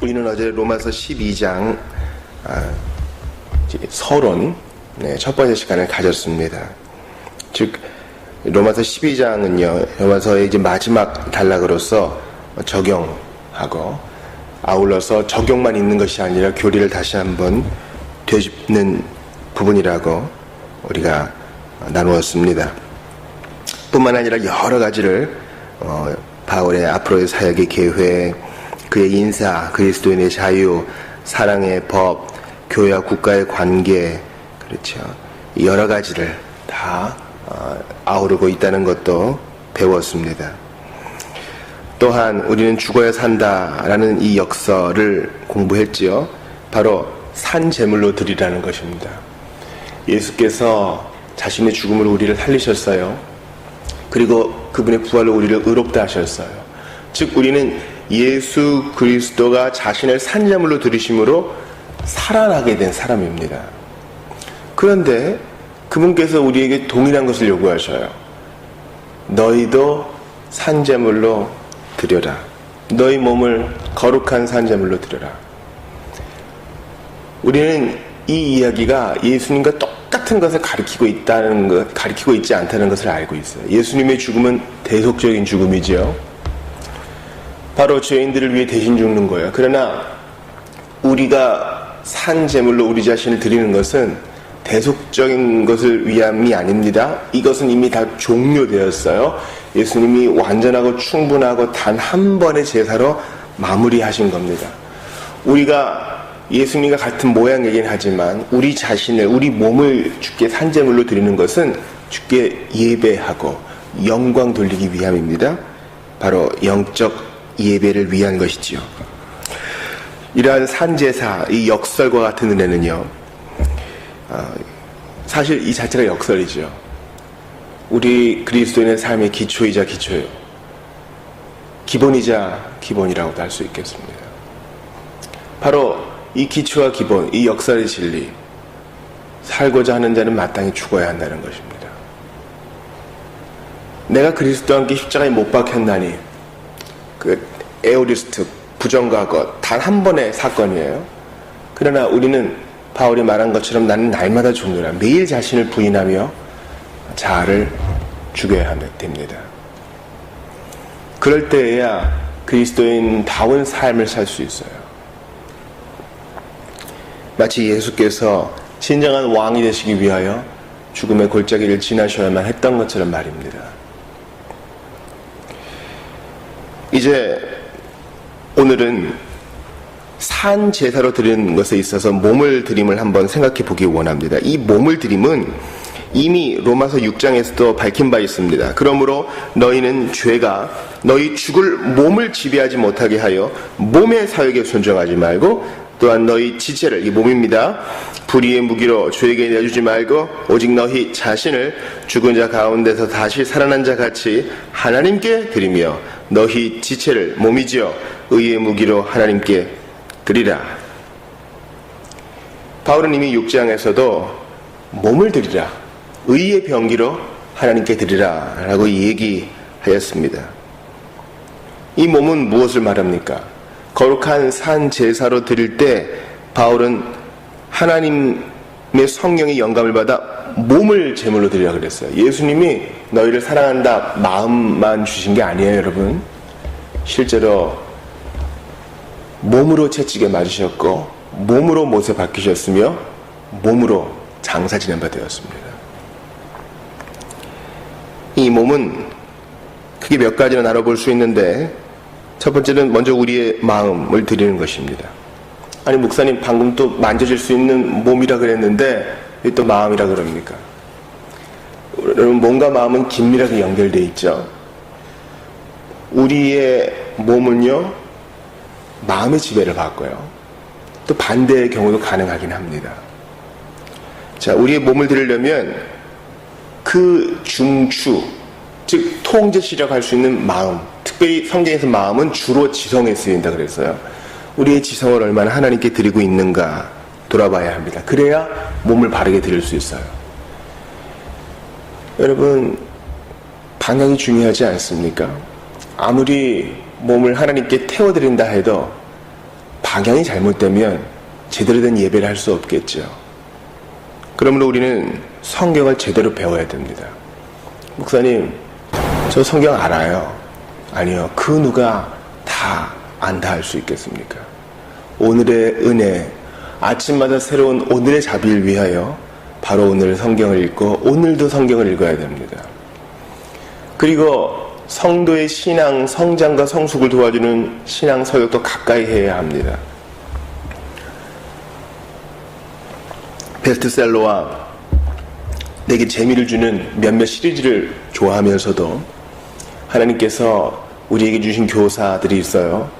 우리는 어제 로마서 12장 아, 서론 네, 첫 번째 시간을 가졌습니다. 즉 로마서 12장은요 로마서의 이제 마지막 단락으로서 적용하고 아울러서 적용만 있는 것이 아니라 교리를 다시 한번 되짚는 부분이라고 우리가 나누었습니다. 뿐만 아니라 여러 가지를 어, 바울의 앞으로의 사역의 계획, 그의 인사, 그리스도인의 자유, 사랑의 법, 교회와 국가의 관계, 그렇죠. 여러 가지를 다 어, 아우르고 있다는 것도 배웠습니다. 또한 우리는 죽어야 산다라는 이 역설을 공부했지요. 바로 산 제물로 드리라는 것입니다. 예수께서 자신의 죽음으로 우리를 살리셨어요. 그리고 그분의 부활로 우리를 의롭다 하셨어요. 즉 우리는 예수 그리스도가 자신을 산제물로 들이심으로 살아나게 된 사람입니다. 그런데 그분께서 우리에게 동일한 것을 요구하셔요. 너희도 산제물로 드려라. 너희 몸을 거룩한 산제물로 드려라. 우리는 이 이야기가 예수님과 똑같은 것을 가리키고 있다는 것, 가리키고 있지 않다는 것을 알고 있어요. 예수님의 죽음은 대속적인 죽음이지요. 바로 죄인들을 위해 대신 죽는 거예요. 그러나 우리가 산 제물로 우리 자신을 드리는 것은 대속적인 것을 위함이 아닙니다. 이것은 이미 다 종료되었어요. 예수님이 완전하고 충분하고 단 한 번의 제사로 마무리하신 겁니다. 우리가 예수님과 같은 모양이긴 하지만 우리 자신을 우리 몸을 주께 산제물로 드리는 것은 주께 예배하고 영광 돌리기 위함입니다. 바로 영적 예배를 위한 것이지요. 이러한 산제사, 이 역설과 같은 은혜는요, 어, 사실 이 자체가 역설이죠. 우리 그리스도인의 삶의 기초이자 기초요. 기본이자 기본이라고도 할 수 있겠습니다. 바로 이 기초와 기본, 이 역설의 진리, 살고자 하는 자는 마땅히 죽어야 한다는 것입니다. 내가 그리스도와 함께 십자가에 못 박혔나니, 그 에오리스트, 부정과 것, 단한 번의 사건이에요. 그러나 우리는 바울이 말한 것처럼 나는 날마다 죽노라. 매일 자신을 부인하며 자아를 죽여야 됩니다. 그럴 때에야 그리스도인다운 삶을 살 수 있어요. 마치 예수께서 진정한 왕이 되시기 위하여 죽음의 골짜기를 지나셔야만 했던 것처럼 말입니다. 이제 오늘은 산 제사로 드리는 것에 있어서 몸을 드림을 한번 생각해 보기 원합니다. 이 몸을 드림은 이미 로마서 6장에서도 밝힌 바 있습니다. 그러므로 너희는 죄가 너희 죽을 몸을 지배하지 못하게 하여 몸의 사역에 순종하지 말고 또한 너희 지체를 이 몸입니다. 불의의 무기로 죄에게 내주지 말고 오직 너희 자신을 죽은 자 가운데서 다시 살아난 자 같이 하나님께 드리며 너희 지체를 몸이지요 의의 무기로 하나님께 드리라. 바울은 이미 6장에서도 몸을 드리라. 의의 병기로 하나님께 드리라. 라고 얘기하였습니다. 이 몸은 무엇을 말합니까? 거룩한 산 제사로 드릴 때 바울은 하나님의 성령의 영감을 받아 몸을 제물로 드리라 그랬어요. 예수님이 너희를 사랑한다 마음만 주신 게 아니에요, 여러분. 실제로 몸으로 채찍에 맞으셨고 몸으로 못에 박히셨으며 몸으로 장사 지낸 바 되었습니다. 이 몸은 크게 몇 가지로 나눠볼 수 있는데 첫 번째는 먼저 우리의 마음을 드리는 것입니다. 아니 목사님 방금 또 만져질 수 있는 몸이라 그랬는데 왜또 마음이라 그럽니까? 여러분 몸과 마음은 긴밀하게 연결되어 있죠. 우리의 몸은요 마음의 지배를 받고요. 또 반대의 경우도 가능하긴 합니다. 자, 우리의 몸을 드리려면 그 중추, 즉 통제시라고 할 수 있는 마음, 특별히 성경에서 마음은 주로 지성에 쓰인다 그랬어요. 우리의 지성을 얼마나 하나님께 드리고 있는가 돌아봐야 합니다. 그래야 몸을 바르게 드릴 수 있어요. 여러분, 방향이 중요하지 않습니까? 아무리 몸을 하나님께 태워드린다 해도 방향이 잘못되면 제대로 된 예배를 할 수 없겠죠. 그러므로 우리는 성경을 제대로 배워야 됩니다. 목사님, 저 성경 알아요. 아니요. 그 누가 다 안다 할 수 있겠습니까? 오늘의 은혜, 아침마다 새로운 오늘의 자비를 위하여 바로 오늘 성경을 읽고 오늘도 성경을 읽어야 됩니다. 그리고 성도의 신앙, 성장과 성숙을 도와주는 신앙 서역도 가까이 해야 합니다. 베스트셀러와 내게 재미를 주는 몇몇 시리즈를 좋아하면서도 하나님께서 우리에게 주신 교사들이 있어요.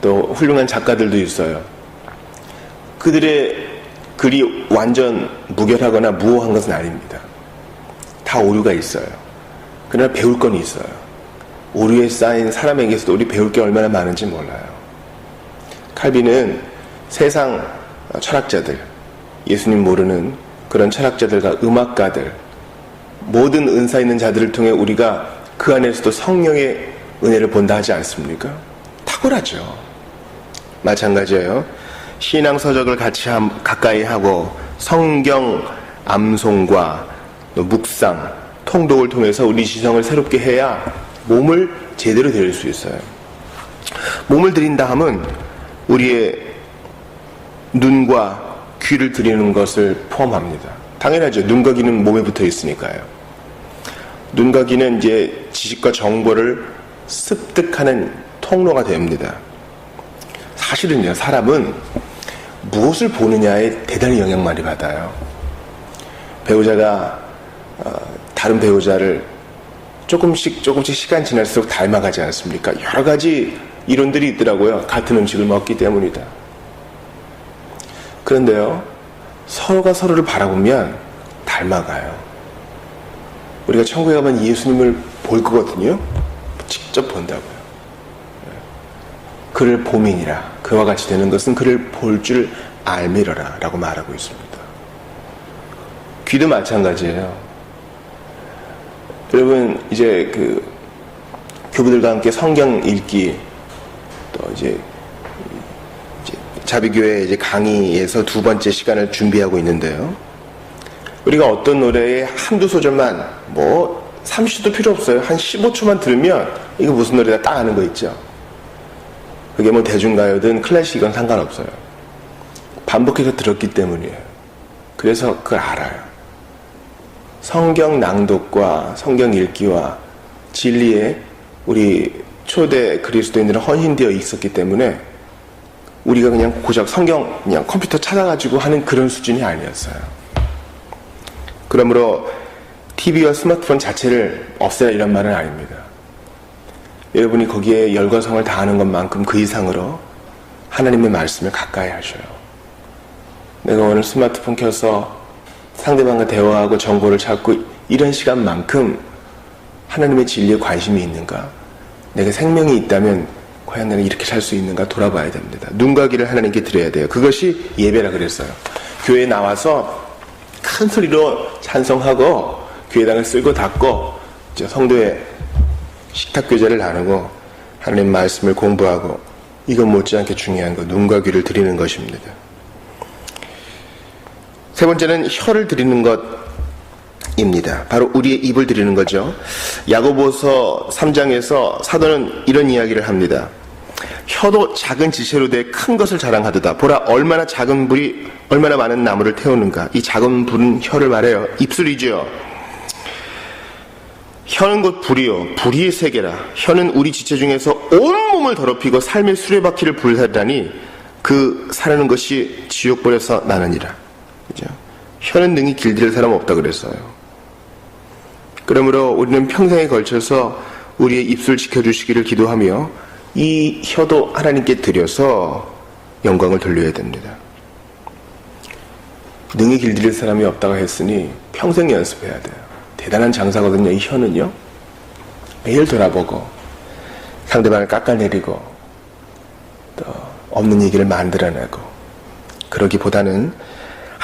또 훌륭한 작가들도 있어요. 그들의 글이 완전 무결하거나 무호한 것은 아닙니다. 다 오류가 있어요. 그러나 배울 건 있어요. 오류에 쌓인 사람에게서도 우리 배울 게 얼마나 많은지 몰라요. 칼빈은 세상 철학자들, 예수님 모르는 그런 철학자들과 음악가들, 모든 은사 있는 자들을 통해 우리가 그 안에서도 성령의 은혜를 본다 하지 않습니까? 탁월하죠. 마찬가지예요. 신앙 서적을 같이 함, 가까이 하고 성경 암송과 또 묵상, 통독을 통해서 우리 지성을 새롭게 해야 몸을 제대로 들일 수 있어요. 몸을 들인다 함은 우리의 눈과 귀를 들이는 것을 포함합니다. 당연하죠. 눈과 귀는 몸에 붙어 있으니까요. 눈과 귀는 이제 지식과 정보를 습득하는 통로가 됩니다. 사실은요, 사람은 무엇을 보느냐에 대단히 영향 많이 받아요. 배우자가 어, 다른 배우자를 조금씩 조금씩 시간 지날수록 닮아가지 않습니까? 여러 가지 이론들이 있더라고요. 같은 음식을 먹기 때문이다. 그런데요, 서로가 서로를 바라보면 닮아가요. 우리가 천국에 가면 예수님을 볼 거거든요. 직접 본다고요. 그를 보민이라 그와 같이 되는 것은 그를 볼 줄 알미러라 라고 말하고 있습니다. 귀도 마찬가지예요. 여러분 이제 그 교부들과 함께 성경 읽기 또 이제 자비교회 이제 강의에서 두 번째 시간을 준비하고 있는데요. 우리가 어떤 노래에 한두 소절만 뭐 30초도 필요 없어요. 한 15초만 들으면 이거 무슨 노래다 딱 아는 거 있죠. 그게 뭐 대중가요든 클래식이건 상관없어요. 반복해서 들었기 때문이에요. 그래서 그걸 알아요. 성경 낭독과 성경 읽기와 진리에 우리 초대 그리스도인들은 헌신되어 있었기 때문에 우리가 그냥 고작 성경 그냥 컴퓨터 찾아가지고 하는 그런 수준이 아니었어요. 그러므로 TV와 스마트폰 자체를 없애라 이런 말은 아닙니다. 여러분이 거기에 열과 성을 다하는 것만큼 그 이상으로 하나님의 말씀을 가까이 하셔요. 내가 오늘 스마트폰 켜서 상대방과 대화하고 정보를 찾고 이런 시간만큼 하나님의 진리에 관심이 있는가? 내가 생명이 있다면 과연 내가 이렇게 살 수 있는가 돌아봐야 됩니다. 눈과 귀를 하나님께 드려야 돼요. 그것이 예배라 그랬어요. 교회에 나와서 큰 소리로 찬송하고 교회당을 쓸고 닫고 성도의 식탁 교제를 나누고 하나님 말씀을 공부하고 이건 못지않게 중요한 거 눈과 귀를 드리는 것입니다. 세 번째는 혀를 드리는 것입니다. 바로 우리의 입을 드리는 거죠. 야고보서 3장에서 사도는 이런 이야기를 합니다. 혀도 작은 지체로 돼 큰 것을 자랑하도다. 보라 얼마나 작은 불이 얼마나 많은 나무를 태우는가. 이 작은 불은 혀를 말해요. 입술이죠. 혀는 곧 불이요 불의의 세계라 혀는 우리 지체 중에서 온 몸을 더럽히고 삶의 수레바퀴를 불살다니 그 사르는 것이 지옥불에서 나느니라 그죠? 혀는 능히 길들일 사람 없다 그랬어요 그러므로 우리는 평생에 걸쳐서 우리의 입술 지켜주시기를 기도하며 이 혀도 하나님께 드려서 영광을 돌려야 됩니다 능히 길들일 사람이 없다고 했으니 평생 연습해야 돼요 대단한 장사거든요. 이 혀는요. 매일 돌아보고 상대방을 깎아내리고 또 없는 얘기를 만들어내고 그러기보다는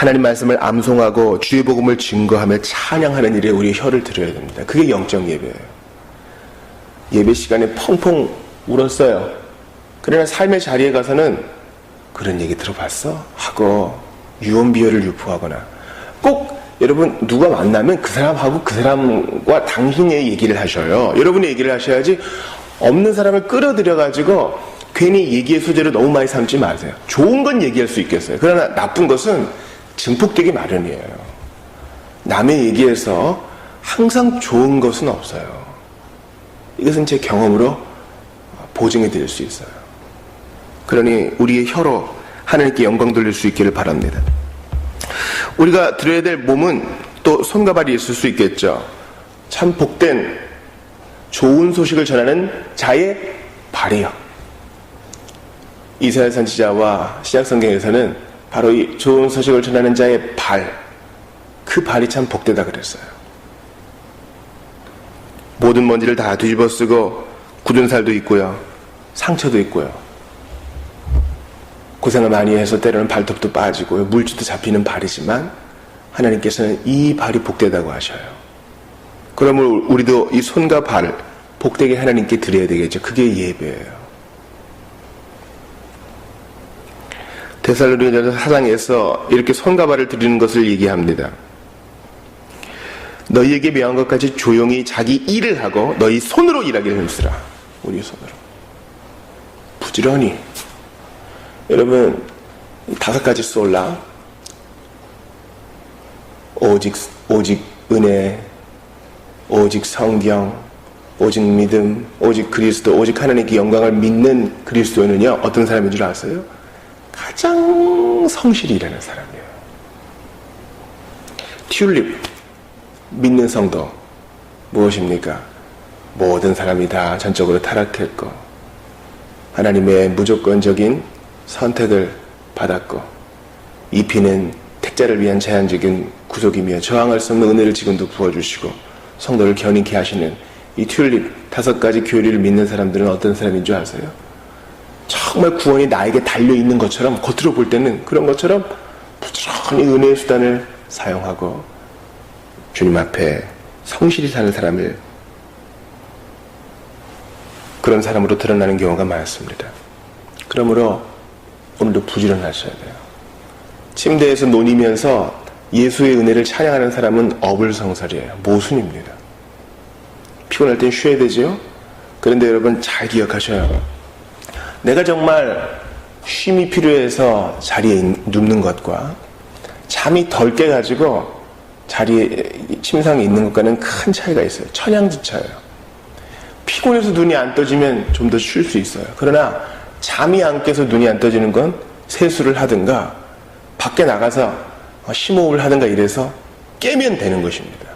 하나님 말씀을 암송하고 주의 복음을 증거하며 찬양하는 일에 우리 혀를 들여야 됩니다. 그게 영적 예배예요. 예배 시간에 펑펑 울었어요. 그러나 삶의 자리에 가서는 그런 얘기 들어봤어? 하고 유언비어를 유포하거나 꼭 여러분 누가 만나면 그 사람하고 그 사람과 당신의 얘기를 하셔요. 여러분의 얘기를 하셔야지 없는 사람을 끌어들여 가지고 괜히 얘기의 소재를 너무 많이 삼지 마세요. 좋은 건 얘기할 수 있겠어요. 그러나 나쁜 것은 증폭되기 마련이에요. 남의 얘기에서 항상 좋은 것은 없어요. 이것은 제 경험으로 보증해 드릴 수 있어요. 그러니 우리의 혀로 하나님께 영광 돌릴 수 있기를 바랍니다. 우리가 드려야 될 몸은 또 손과 발이 있을 수 있겠죠. 참 복된 좋은 소식을 전하는 자의 발이요. 이사야 선지자와 시약 성경에서는 바로 이 좋은 소식을 전하는 자의 발, 그 발이 참 복되다 그랬어요. 모든 먼지를 다 뒤집어 쓰고 굳은 살도 있고요. 상처도 있고요. 고생을 많이 해서 때로는 발톱도 빠지고 물질도 잡히는 발이지만 하나님께서는 이 발이 복되다고 하셔요. 그러면 우리도 이 손과 발을 복되게 하나님께 드려야 되겠죠. 그게 예배예요. 데살로니가서 사장에서 이렇게 손과 발을 드리는 것을 얘기합니다. 너희에게 명한 것까지 조용히 자기 일을 하고 너희 손으로 일하기를 힘쓰라. 우리 손으로. 부지런히. 여러분, 다섯 가지 솔라. 오직, 오직 은혜, 오직 성경, 오직 믿음, 오직 그리스도, 오직 하나님께 영광을 믿는 그리스도인은요, 어떤 사람인 줄 아세요? 가장 성실히 일하는 사람이에요. 튤립, 믿는 성도, 무엇입니까? 모든 사람이 다 전적으로 타락했고, 하나님의 무조건적인 선택을 받았고, 이 피는 택자를 위한 제한적인 구속이며 저항할 수 없는 은혜를 지금도 부어주시고, 성도를 견인케 하시는 이 튤립 다섯 가지 교리를 믿는 사람들은 어떤 사람인 줄 아세요? 정말 구원이 나에게 달려 있는 것처럼 겉으로 볼 때는 그런 것처럼 부지런히 은혜의 수단을 사용하고 주님 앞에 성실히 사는 사람을 그런 사람으로 드러나는 경우가 많습니다. 그러므로 오늘도 부지런하셔야 돼요. 침대에서 논이면서 예수의 은혜를 찬양하는 사람은 어불성설이에요. 모순입니다. 피곤할 땐 쉬어야 되죠. 그런데 여러분 잘 기억하셔요. 내가 정말 쉼이 필요해서 자리에 눕는 것과 잠이 덜 깨가지고 자리에 침상에 있는 것과는 큰 차이가 있어요. 천양지차예요. 피곤해서 눈이 안 떠지면 좀 더 쉴 수 있어요. 그러나 잠이 안 깨서 눈이 안 떠지는 건 세수를 하든가 밖에 나가서 심호흡을 하든가 이래서 깨면 되는 것입니다.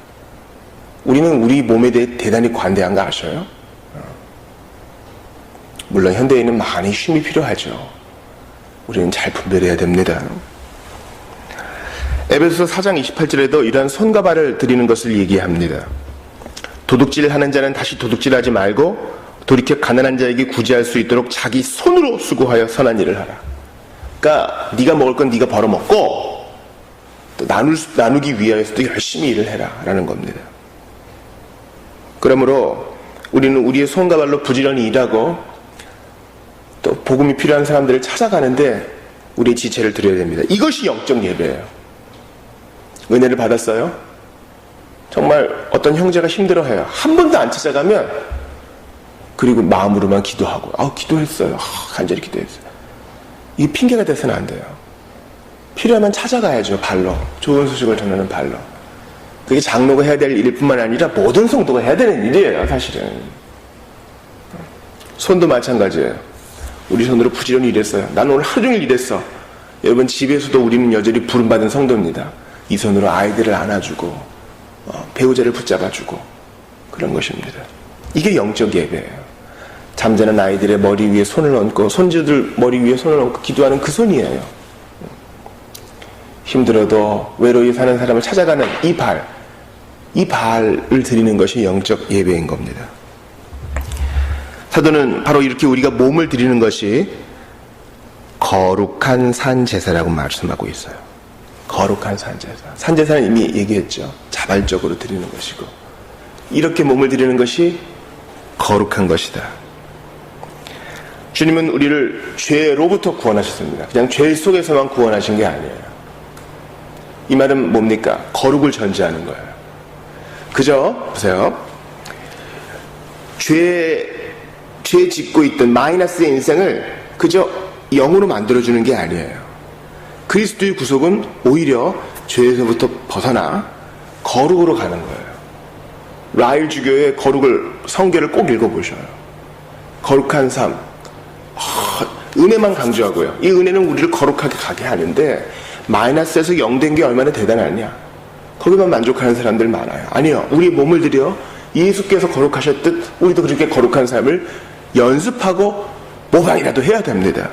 우리는 우리 몸에 대해 대단히 관대한 거 아셔요? 물론 현대인은 많이 쉼이 필요하죠. 우리는 잘 분별해야 됩니다. 에베소서 4장 28절에도 이러한 손과 발을 드리는 것을 얘기합니다. 도둑질 하는 자는 다시 도둑질하지 말고 돌이켜 가난한 자에게 구제할 수 있도록 자기 손으로 수고하여 선한 일을 하라. 그러니까 네가 먹을 건 네가 벌어 먹고 또 나눌 나누기 위하여서도 열심히 일을 해라라는 겁니다. 그러므로 우리는 우리의 손과 발로 부지런히 일하고 또 복음이 필요한 사람들을 찾아가는데 우리의 지체를 드려야 됩니다. 이것이 영적 예배예요. 은혜를 받았어요? 정말 어떤 형제가 힘들어해요. 한 번도 안 찾아가면 그리고 마음으로만 기도하고 아 기도했어요. 아, 간절히 기도했어요. 이게 핑계가 돼서는 안 돼요. 필요하면 찾아가야죠. 발로 좋은 소식을 전하는 발로. 그게 장로가 해야 될 일뿐만 아니라 모든 성도가 해야 되는 일이에요. 사실은. 손도 마찬가지예요. 우리 손으로 부지런히 일했어요. 나는 오늘 하루 종일 일했어. 여러분 집에서도 우리는 여전히 부름받은 성도입니다. 이 손으로 아이들을 안아주고 어, 배우자를 붙잡아주고 그런 것입니다. 이게 영적 예배예요. 잠자는 아이들의 머리 위에 손을 얹고 손주들 머리 위에 손을 얹고 기도하는 그 손이에요. 힘들어도 외로이 사는 사람을 찾아가는 이 발, 이 발을 드리는 것이 영적 예배인 겁니다. 사도는 바로 이렇게 우리가 몸을 드리는 것이 거룩한 산제사라고 말씀하고 있어요. 거룩한 산제사. 산제사는 이미 얘기했죠. 자발적으로 드리는 것이고. 이렇게 몸을 드리는 것이 거룩한 것이다. 주님은 우리를 죄로부터 구원하셨습니다. 그냥 죄 속에서만 구원하신 게 아니에요. 이 말은 뭡니까? 거룩을 전제하는 거예요. 그저, 보세요. 죄, 죄 짓고 있던 마이너스의 인생을 그저 영으로 만들어주는 게 아니에요. 그리스도의 구속은 오히려 죄에서부터 벗어나 거룩으로 가는 거예요. 라일 주교의 거룩을, 성계를 꼭 읽어보셔요. 거룩한 삶. 아, 은혜만 강조하고요. 이 은혜는 우리를 거룩하게 가게 하는데, 마이너스에서 0된 게 얼마나 대단하냐. 거기만 만족하는 사람들 많아요. 아니요. 우리 몸을 들여 예수께서 거룩하셨듯 우리도 그렇게 거룩한 삶을 연습하고 모방이라도 해야 됩니다.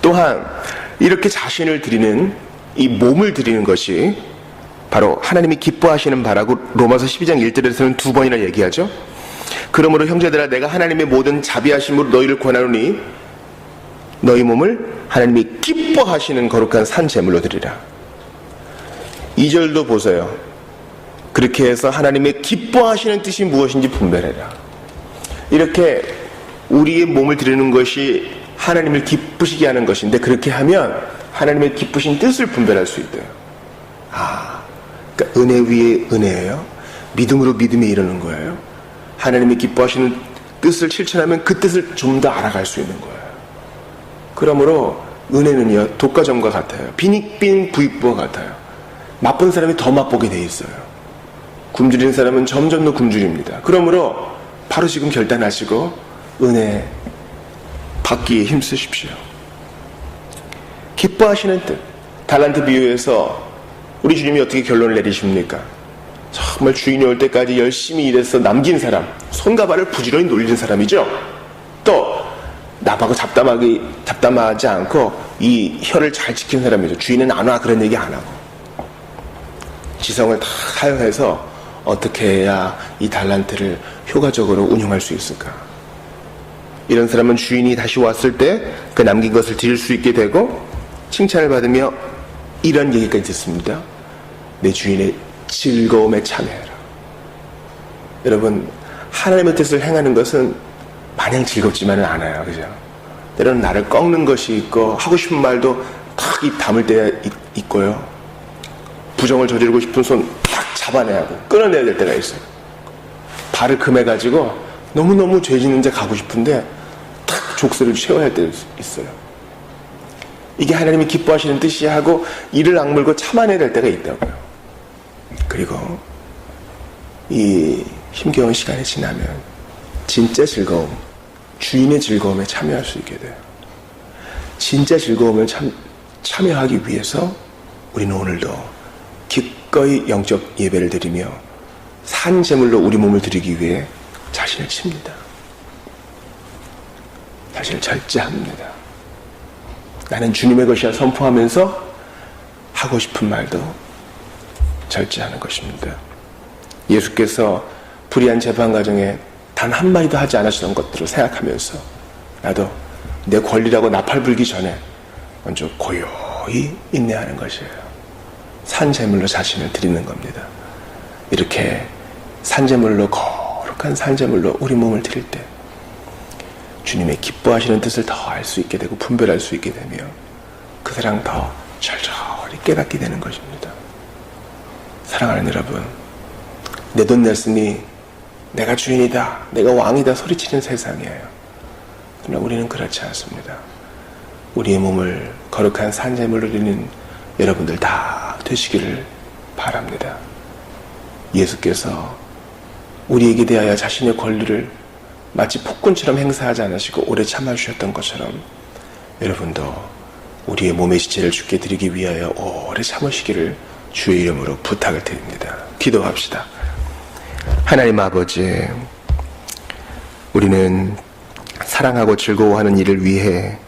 또한 이렇게 자신을 드리는 이 몸을 드리는 것이 바로 하나님이 기뻐하시는 바라고 로마서 12장 1절에서는 두 번이나 얘기하죠. 그러므로 형제들아 내가 하나님의 모든 자비하심으로 너희를 권하노니 너희 몸을 하나님이 기뻐하시는 거룩한 산 제물로 드리라. 2절도 보세요. 그렇게 해서 하나님의 기뻐하시는 뜻이 무엇인지 분별해라. 이렇게 우리의 몸을 드리는 것이 하나님을 기쁘시게 하는 것인데 그렇게 하면 하나님의 기쁘신 뜻을 분별할 수 있대요. 아, 그러니까 은혜 위에 은혜예요. 믿음으로 믿음에 이르는 거예요. 하나님이 기뻐하시는 뜻을 실천하면 그 뜻을 좀 더 알아갈 수 있는 거예요. 그러므로 은혜는요 독과점과 같아요. 비닉빈 부익부와 같아요. 맛본 사람이 더 맛보게 돼 있어요. 굶주린 사람은 점점 더 굶주립니다. 그러므로 바로 지금 결단하시고 은혜 받기에 힘쓰십시오. 기뻐하시는 뜻. 달란트 비유에서 우리 주님이 어떻게 결론을 내리십니까? 정말 주인이 올 때까지 열심히 일해서 남긴 사람, 손과 발을 부지런히 놀린 사람이죠. 또 나하고 잡담하기 잡담하지 않고 이 혀를 잘 지킨 사람이죠. 주인은 안 와 그런 얘기 안 하고 지성을 다 하여해서 어떻게 해야 이 달란트를 효과적으로 운용할 수 있을까? 이런 사람은 주인이 다시 왔을 때 그 남긴 것을 드릴 수 있게 되고 칭찬을 받으며 이런 얘기까지 듣습니다. 내 주인의 즐거움에 참여해라. 여러분, 하나님의 뜻을 행하는 것은 마냥 즐겁지만은 않아요. 그죠? 때로는 나를 꺾는 것이 있고, 하고 싶은 말도 탁 입 담을 때 있고요. 부정을 저지르고 싶은 손탁 잡아내야 하고, 끊어내야 될 때가 있어요. 발을 금해가지고, 너무너무 죄 짓는 데 가고 싶은데, 탁 족쇄를 채워야 할때 있어요. 이게 하나님이 기뻐하시는 뜻이 하고, 이를 악물고 참아내야 될 때가 있다고요. 그리고, 이 힘겨운 시간이 지나면, 진짜 즐거움, 주인의 즐거움에 참여할 수 있게 돼요. 진짜 즐거움을 참, 참여하기 위해서 우리는 오늘도 기 꺼이 영적 예배를 드리며 산 제물로 우리 몸을 드리기 위해 자신을 칩니다. 자신을 절제합니다. 나는 주님의 것이야 선포하면서 하고 싶은 말도 절제하는 것입니다. 예수께서 불의한 재판 과정에 단 한마디도 하지 않으시던 것들을 생각하면서 나도 내 권리라고 나팔 불기 전에 먼저 고요히 인내하는 것이에요. 산재물로 자신을 드리는 겁니다. 이렇게 산재물로 거룩한 산재물로 우리 몸을 드릴 때 주님의 기뻐하시는 뜻을 더 알 수 있게 되고 분별할 수 있게 되며 그 사랑 더 절절히 깨닫게 되는 것입니다. 사랑하는 여러분, 내 돈 냈으니 내가 주인이다, 내가 왕이다 소리치는 세상이에요. 그러나 우리는 그렇지 않습니다. 우리의 몸을 거룩한 산재물로 드리는 여러분들 다 되시기를 바랍니다. 예수께서 우리에게 대하여 자신의 권리를 마치 폭군처럼 행사하지 않으시고 오래 참아주셨던 것처럼 여러분도 우리의 몸의 지체를 죽게 드리기 위하여 오래 참으시기를 주의 이름으로 부탁을 드립니다. 기도합시다. 하나님 아버지, 우리는 사랑하고 즐거워하는 일을 위해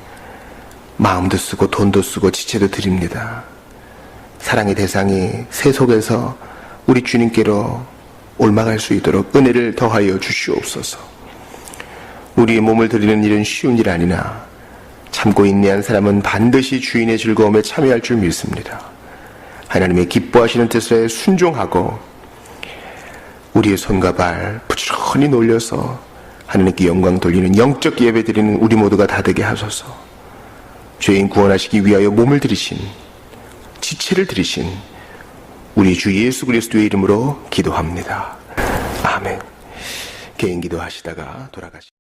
마음도 쓰고 돈도 쓰고 지체도 드립니다. 사랑의 대상이 새 속에서 우리 주님께로 올마갈 수 있도록 은혜를 더하여 주시옵소서. 우리의 몸을 드리는 일은 쉬운 일 아니나 참고 인내한 사람은 반드시 주인의 즐거움에 참여할 줄 믿습니다. 하나님의 기뻐하시는 뜻에 순종하고 우리의 손과 발 부지런히 놀려서 하느님께 영광 돌리는 영적 예배 드리는 우리 모두가 다 되게 하소서. 죄인 구원하시기 위하여 몸을 들이신 지체를 들이신 우리 주 예수 그리스도의 이름으로 기도합니다. 아멘. 개인 기도하시다가 돌아가시.